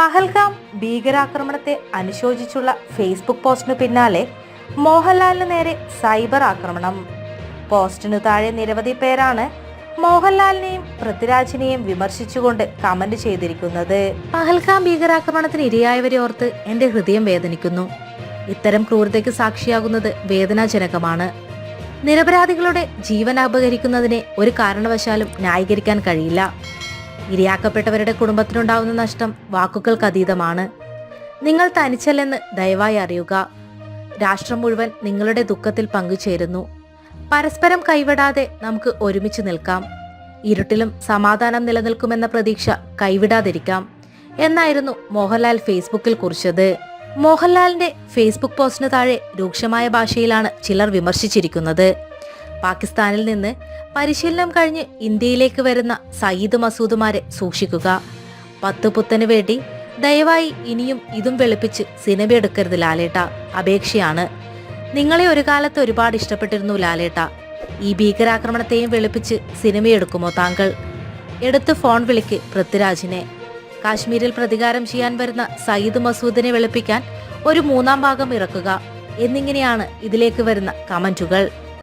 പഹൽഗാം ഭീകരാക്രമണത്തെ അനുശോചിച്ചുള്ള ഫേസ്ബുക്ക് പോസ്റ്റിനു പിന്നാലെ മോഹൻലാലിന് നേരെ സൈബർ ആക്രമണം. പോസ്റ്റിനു താഴെ നിരവധി പേരാണ് മോഹൻലാലിനെയും പൃഥ്വിരാജിനെയും വിമർശിച്ചുകൊണ്ട് കമന്റ് ചെയ്തിരിക്കുന്നത്. പഹൽഗാം ഭീകരാക്രമണത്തിന് ഇരയായവരെ ഓർത്ത് എന്റെ ഹൃദയം വേദനിക്കുന്നു. ഇത്തരം ക്രൂരതയ്ക്ക് സാക്ഷിയാകുന്നത് വേദനാജനകമാണ്. നിരപരാധികളുടെ ജീവൻ അപഹരിക്കുന്നതിനെ ഒരു കാരണവശാലും ന്യായീകരിക്കാൻ കഴിയില്ല. ഇരയാക്കപ്പെട്ടവരുടെ കുടുംബത്തിനുണ്ടാവുന്ന നഷ്ടം വാക്കുകൾക്ക് അതീതമാണ്. നിങ്ങൾ തനിച്ചല്ലെന്ന് ദയവായി അറിയുക. രാഷ്ട്രം മുഴുവൻ നിങ്ങളുടെ ദുഃഖത്തിൽ പങ്കുചേരുന്നു. പരസ്പരം കൈവിടാതെ നമുക്ക് ഒരുമിച്ച് നിൽക്കാം. ഇരുട്ടിലും സമാധാനം നിലനിൽക്കുമെന്ന പ്രതീക്ഷ കൈവിടാതിരിക്കാം. എന്നായിരുന്നു മോഹൻലാൽ ഫേസ്ബുക്കിൽ കുറിച്ചത്. മോഹൻലാലിന്റെ ഫേസ്ബുക്ക് പോസ്റ്റിന് താഴെ രൂക്ഷമായ ഭാഷയിലാണ് ചിലർ വിമർശിച്ചിരിക്കുന്നത്. പാകിസ്ഥാനിൽ നിന്ന് പരിശീലനം കഴിഞ്ഞ് ഇന്ത്യയിലേക്ക് വരുന്ന സയ്യിദ് മസൂദുമാരെ സൂക്ഷിക്കുക. പത്ത് പുത്തന് വേണ്ടി ദയവായി ഇനിയും ഇതും വെളുപ്പിച്ച് സിനിമ എടുക്കരുത് ലാലേട്ട. അപേക്ഷയാണ്. നിങ്ങളെ ഒരു കാലത്ത് ഒരുപാട് ഇഷ്ടപ്പെട്ടിരുന്നു ലാലേട്ട. ഈ ഭീകരാക്രമണത്തെയും വെളുപ്പിച്ച് സിനിമയെടുക്കുമോ താങ്കൾ? എടുത്ത് ഫോൺ വിളിക്ക് പൃഥ്വിരാജിനെ. കാശ്മീരിൽ പ്രതികാരം ചെയ്യാൻ വരുന്ന സയ്യിദ് മസൂദിനെ വെളുപ്പിക്കാൻ ഒരു മൂന്നാം ഭാഗം ഇറക്കുക. എന്നിങ്ങനെയാണ് ഇതിലേക്ക് വരുന്ന കമന്റുകൾ.